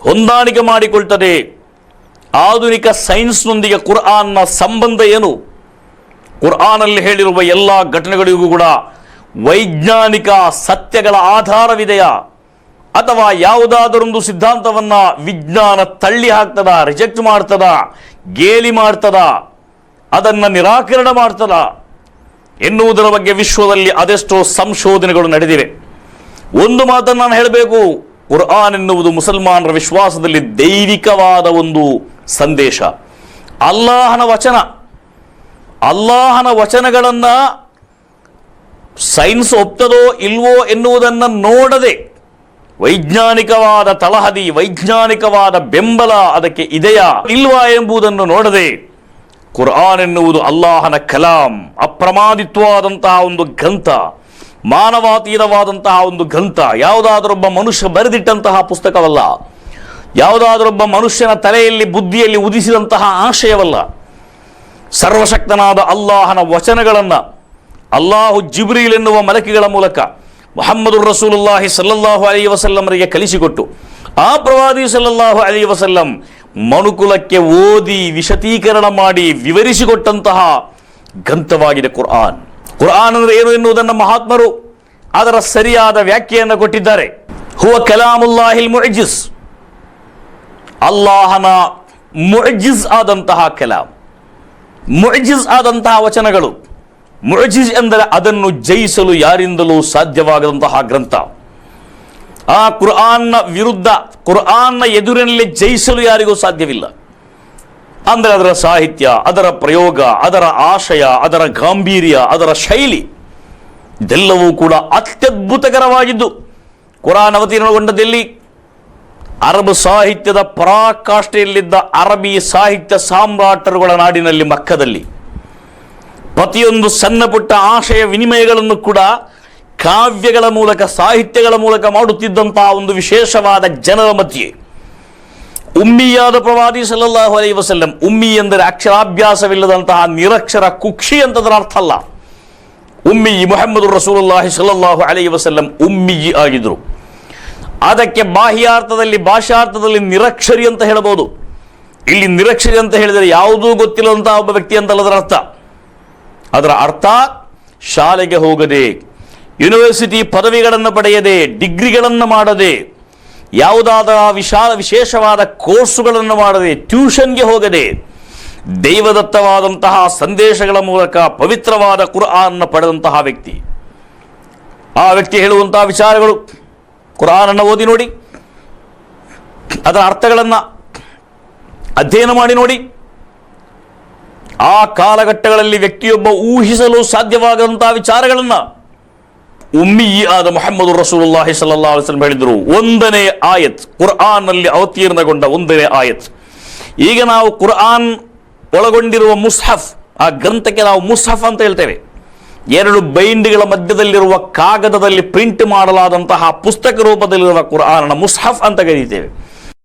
ಹೊಂದಾಣಿಕೆ ಮಾಡಿಕೊಳ್ತದೆ. ಆಧುನಿಕ ಸೈನ್ಸ್ನೊಂದಿಗೆ ಕುರ್ಆನ್ನ ಸಂಬಂಧ ಏನು? ಕುರ್ಆನಲ್ಲಿ ಹೇಳಿರುವ ಎಲ್ಲ ಘಟನೆಗಳಿಗೂ ಕೂಡ ವೈಜ್ಞಾನಿಕ ಸತ್ಯಗಳ ಆಧಾರವಿದೆಯಾ? ಅಥವಾ ಯಾವುದಾದರೊಂದು ಸಿದ್ಧಾಂತವನ್ನು ವಿಜ್ಞಾನ ತಳ್ಳಿ ಹಾಕ್ತದ, ರಿಜೆಕ್ಟ್ ಮಾಡ್ತದ, ಗೇಲಿ ಮಾಡ್ತದ, ಅದನ್ನು ನಿರಾಕರಣೆ ಮಾಡ್ತದ? ಎನ್ನುವುದರ ಬಗ್ಗೆ ವಿಶ್ವದಲ್ಲಿ ಅದೆಷ್ಟೋ ಸಂಶೋಧನೆಗಳು ನಡೆದಿವೆ. ಒಂದು ಮಾತನ್ನು ನಾನು ಹೇಳಬೇಕು. ಕುರ್ಆನ್ ಎನ್ನುವುದು ಮುಸಲ್ಮಾನರ ವಿಶ್ವಾಸದಲ್ಲಿ ದೈವಿಕವಾದ ಒಂದು ಸಂದೇಶ ಅಲ್ಲಾಹನ ವಚನ ಅಲ್ಲಾಹನ ವಚನಗಳನ್ನು ಸೈನ್ಸ್ ಒಪ್ತದೋ ಇಲ್ವೋ ಎನ್ನುವುದನ್ನು ನೋಡದೆ ವೈಜ್ಞಾನಿಕವಾದ ತಳಹದಿ ವೈಜ್ಞಾನಿಕವಾದ ಬೆಂಬಲ ಅದಕ್ಕೆ ಇದೆಯಾ ಇಲ್ವಾ ಎಂಬುದನ್ನು ನೋಡದೆ ಕುರ್ಆನ್ ಎನ್ನುವುದು ಅಲ್ಲಾಹನ ಕಲಾಂ ಅಪ್ರಮಾದಿತ್ವವಾದಂತಹ ಒಂದು ಗ್ರಂಥ ಮಾನವಾತೀತವಾದಂತಹ ಒಂದು ಗ್ರಂಥ ಯಾವುದಾದರೊಬ್ಬ ಮನುಷ್ಯ ಬರೆದಿಟ್ಟಂತಹ ಪುಸ್ತಕವಲ್ಲ ಯಾವುದಾದರೊಬ್ಬ ಮನುಷ್ಯನ ತಲೆಯಲ್ಲಿ, ಬುದ್ಧಿಯಲ್ಲಿ ಉದಿಸಿದಂತಹ ಆಶಯವಲ್ಲ. ಸರ್ವಶಕ್ತನಾದ ಅಲ್ಲಾಹನ ವಚನಗಳನ್ನು ಅಲ್ಲಾಹು ಜಿಬ್ರೀಲ್ ಎನ್ನುವ ಮಲಕಿಗಳ ಮೂಲಕ ಮೊಹಮ್ಮದು ರಸೂಲುಲ್ಲಾಹಿ ಸಲ್ಲಲ್ಲಾಹು ಅಲಿ ವಸಲ್ಲಮರಿಗೆ ಕಲಿಸಿಕೊಟ್ಟು, ಆ ಪ್ರವಾದಿ ಸಲ್ಲಲ್ಲಾಹು ಅಲಿ ವಸಲ್ಲಂ ಮನುಕುಲಕ್ಕೆ ಓದಿ ವಿಶದೀಕರಣ ಮಾಡಿ ವಿವರಿಸಿಕೊಟ್ಟಂತಹ ಗ್ರಂಥವಾಗಿದೆ ಕುರ್ಆನ್. ಕುರ್ಆನ್ ಅಂದರೆ ಏನು ಎನ್ನುವುದನ್ನು ಮಹಾತ್ಮರು ಅದರ ಸರಿಯಾದ ವ್ಯಾಖ್ಯೆಯನ್ನು ಕೊಟ್ಟಿದ್ದಾರೆ. ಹುವ ಕಲಾಮುಲ್ಲಾಹಿಲ್ ಮುಜಿಸ್ ಅಲ್ಲಾಹನ ಮುಜಿಸ್ ಆದಂತಹ ಕಲಾಂ. ಮುಜಿಸ್ ಆದಂತಹ ವಚನಗಳು. ಮುಜಿಸ್ ಎಂದರೆ ಅದನ್ನು ಜಯಿಸಲು ಯಾರಿಂದಲೂ ಸಾಧ್ಯವಾಗದಂತಹ ಗ್ರಂಥ. ಆ ಕುರ್ಆನ್ನ ವಿರುದ್ಧ ಕುರ್ಆನ್ನ ಎದುರಿನಲ್ಲಿ ಜಯಿಸಲು ಯಾರಿಗೂ ಸಾಧ್ಯವಿಲ್ಲ. ಅಂದರೆ ಅದರ ಸಾಹಿತ್ಯ, ಅದರ ಪ್ರಯೋಗ, ಅದರ ಆಶಯ, ಅದರ ಗಾಂಭೀರ್ಯ, ಅದರ ಶೈಲಿ ಇದೆಲ್ಲವೂ ಕೂಡ ಅತ್ಯದ್ಭುತಕರವಾಗಿದ್ದು. ಕುರಾನ್ ಅವತೀರ್ಣಗೊಂಡದಲ್ಲಿ ಅರಬ್ ಸಾಹಿತ್ಯದ ಪರಾಕಾಷ್ಠೆಯಲ್ಲಿದ್ದ ಅರಬಿ ಸಾಹಿತ್ಯ ಸಾಮ್ರಾಟರುಗಳ ನಾಡಿನಲ್ಲಿ ಮಕ್ಕದಲ್ಲಿ ಪ್ರತಿಯೊಂದು ಸಣ್ಣ ಪುಟ್ಟ ಆಶಯ ವಿನಿಮಯಗಳನ್ನು ಕೂಡ ಕಾವ್ಯಗಳ ಮೂಲಕ, ಸಾಹಿತ್ಯಗಳ ಮೂಲಕ ಮಾಡುತ್ತಿದ್ದಂತಹ ಒಂದು ವಿಶೇಷವಾದ ಜನರ ಮಧ್ಯೆ ಉಮ್ಮಿಯಾದ ಪ್ರವಾದಿ ಸಲ್ಲಲ್ಲಾಹು ಅಲೈ ವಸಲ್ಲಂ, ಉಮ್ಮಿ ಎಂದರೆ ಅಕ್ಷರಾಭ್ಯಾಸವಿಲ್ಲದಂತಹ ನಿರಕ್ಷರ ಕುಕ್ಷಿ ಅಂತದರ ಅರ್ಥ ಅಲ್ಲ. ಉಮ್ಮಿ ಮೊಹಮ್ಮದ್ ರಸೂಲುಲ್ಲಾಹಿ ಸಲ್ಲಲ್ಲಾಹು ಅಲೈ ವಸಲ್ಲಂ ಉಮ್ಮಿ ಆಗಿದ್ರು. ಅದಕ್ಕೆ ಬಾಹ್ಯಾರ್ಥದಲ್ಲಿ, ಭಾಷಾರ್ಥದಲ್ಲಿ ನಿರಕ್ಷರಿ ಅಂತ ಹೇಳಬಹುದು. ಇಲ್ಲಿ ನಿರಕ್ಷರಿ ಅಂತ ಹೇಳಿದರೆ ಯಾವುದೂ ಗೊತ್ತಿಲ್ಲದಂತಹ ಒಬ್ಬ ವ್ಯಕ್ತಿ ಅಂತಲ್ಲ ಅದರ ಅರ್ಥ. ಅದರ ಅರ್ಥ, ಶಾಲೆಗೆ ಹೋಗದೆ ಯೂನಿವರ್ಸಿಟಿ ಪದವಿಗಳನ್ನು ಪಡೆಯದೆ ಡಿಗ್ರಿಗಳನ್ನು ಮಾಡದೆ ಯಾವುದಾದ ವಿಶಾಲ ವಿಶೇಷವಾದ ಕೋರ್ಸುಗಳನ್ನು ಮಾಡದೆ ಟ್ಯೂಷನ್ಗೆ ಹೋಗದೆ ದೈವದತ್ತವಾದಂತಹ ಸಂದೇಶಗಳ ಮೂಲಕ ಪವಿತ್ರವಾದ ಕುರ್ಆನ್ನ ಪಡೆದಂತಹ ವ್ಯಕ್ತಿ. ಆ ವ್ಯಕ್ತಿ ಹೇಳುವಂತಹ ವಿಚಾರಗಳು ಕುರಾನನ್ನು ಓದಿ ನೋಡಿ, ಅದರ ಅರ್ಥಗಳನ್ನು ಅಧ್ಯಯನ ಮಾಡಿ ನೋಡಿ. ಆ ಕಾಲಘಟ್ಟಗಳಲ್ಲಿ ವ್ಯಕ್ತಿಯೊಬ್ಬ ಊಹಿಸಲು ಸಾಧ್ಯವಾಗದಂತಹ ವಿಚಾರಗಳನ್ನು ಉಮ್ಮಿ ಆದ ಮೊಹಮ್ಮದ್ ರಸೂಲುಲ್ಲಾಹಿ ಸಲ್ಲಾ ಅಲಿಸ್ಲಂ ಹೇಳಿದರು, ಒಂದನೇ ಆಯತ್ ಕುರ್ಆನ್ನಲ್ಲಿ ಅವತೀರ್ಣಗೊಂಡ ಒಂದನೇ ಆಯತ್. ಈಗ ನಾವು ಕುರ್ಆನ್ ಒಳಗೊಂಡಿರುವ ಮುಸ್ಹಫ್, ಆ ಗ್ರಂಥಕ್ಕೆ ನಾವು ಮುಸ್ಹಫ್ ಅಂತ ಹೇಳ್ತೇವೆ. ಎರಡು ಬೈಂಡ್ಗಳ ಮಧ್ಯದಲ್ಲಿರುವ ಕಾಗದದಲ್ಲಿ ಪ್ರಿಂಟ್ ಮಾಡಲಾದಂತಹ ಪುಸ್ತಕ ರೂಪದಲ್ಲಿರುವ ಕುರ್ಆನ್ನ ಮುಸ್ಹಫ್ ಅಂತ ಕರೀತೇವೆ.